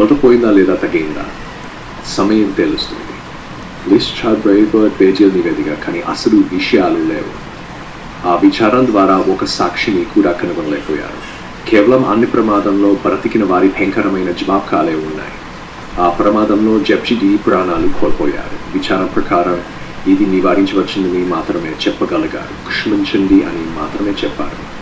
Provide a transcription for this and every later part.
పోయిందా లేదా తగ్గిందా సమయం తెలుస్తుంది. లిస్ట్ చార్ట్ బ్రైబర్డ్ పేజీల నివేదిక కానీ అసలు విషయాలు లేవు. ఆ విచారం ద్వారా ఒక సాక్షిని కూడా కనుగొనలేకపోయారు. కేవలం అన్ని ప్రమాదంలో బ్రతికిన వారి భయంకరమైన జవాబ్కాలే ఉన్నాయి. ఆ ప్రమాదంలో జప్జిడి ప్రాణాలు కోల్పోయారు. విచారం ప్రకారం ఇది నివారించవచ్చునని మాత్రమే చెప్పగలిగారు. క్షమించండి అని మాత్రమే చెప్పారు.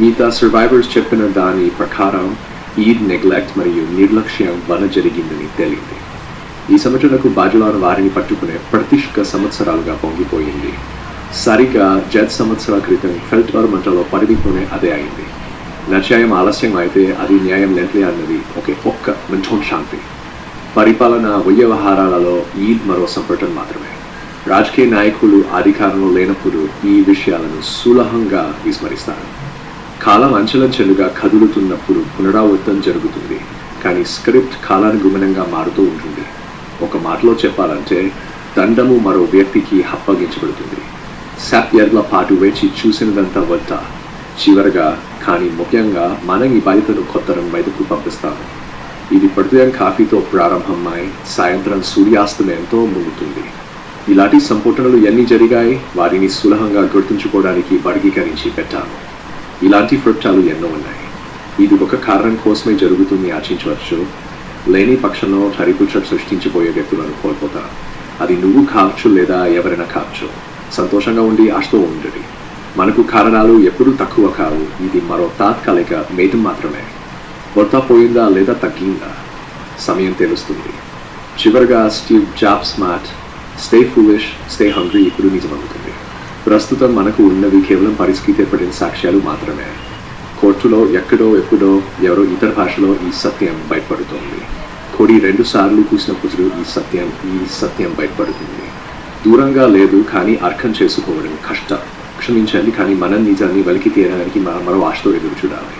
మిగతా సర్వైవర్స్ చెప్పిన దాని ప్రకారం ఈద్ నెగ్లెక్ట్ మరియు నిర్లక్ష్యం వల్ల జరిగిందని తేలింది. ఈ సంవత్సరాలకు బాధ్యులైన వారిని పట్టుకునే ప్రతిష్క సంవత్సరాలుగా పొంగిపోయింది. సరిగ్గా జడ్ సంవత్సరాల క్రితం ఫెల్టర్ మంటలో పరిమితమే అదే అయింది. న్యాయం ఆలస్యం అయితే అది న్యాయం లెంట్లే అన్నది ఒకే ఒక్క మంచం శాంతి. పరిపాలన వ్యవహారాలలో ఈద్ మరో సంపటం మాత్రమే. రాజకీయ నాయకులు అధికారంలో లేనప్పుడు ఈ విషయాలను సులభంగా విస్మరిస్తారు. కాలం అంచెలంచెలుగా కదులుతున్నప్పుడు పునరావృతం జరుగుతుంది. కానీ స్క్రిప్ట్ కాలానుగుణంగా మారుతూ ఉంటుంది. ఒక మాటలో చెప్పాలంటే దండము మరో వ్యక్తికి అప్పగించబడుతుంది. సాప్యర్ల పాటు వేచి చూసినదంతా వద్ద చివరగా కానీ ముఖ్యంగా మనం ఈ బాధ్యతను కొత్తరం బయటకు పంపిస్తాము ఇది పడుతున్న కాఫీతో ప్రారంభమై సాయంత్రం సూర్యాస్తమయంతో ముగుతుంది. ఇలాంటి సంపుటనలు ఎన్ని జరిగాయి? వారిని సులభంగా గుర్తుంచుకోవడానికి వర్గీకరించి పెట్టాను. ఇలాంటి వృక్షాలు ఎన్నో ఉన్నాయి. ఇది ఒక కారణం కోసమే జరుగుతుంది ఆశించవచ్చు. లేని పక్షంలో హరిపుచ్చ సృష్టించిపోయే వ్యక్తులను కోల్పోతారు అది నువ్వు కావచ్చు లేదా ఎవరైనా కావచ్చు. సంతోషంగా ఉండి ఆశతో ఉండడి. మనకు కారణాలు ఎప్పుడూ తక్కువ కావు. ఇది మరో తాత్కాలిక మేతం మాత్రమే. కొత్త పోయిందా లేదా తగ్గిందా? సమయం తెలుస్తుంది. చివరిగా Steve Jobs smart stay foolish stay hungry ఇప్పుడు నిజమవుతుంది. ప్రస్తుతం మనకు ఉన్నవి కేవలం పరిస్థితి ఏర్పడిన సాక్ష్యాలు మాత్రమే. కోర్టులో ఎక్కడో ఎప్పుడో ఎవరో ఇతర భాషలో ఈ సత్యం బయటపడుతోంది. కొడి రెండు సార్లు కూసినప్పుడు ఈ సత్యం ఈ సత్యం బయటపడుతుంది. దూరంగా లేదు కానీ అర్థం చేసుకోవడం కష్టం. క్షమించాలి కానీ మనం నిజాన్ని వెలికి తీయడానికి మనం మరో ఆశతో ఎదురు చూడాలి.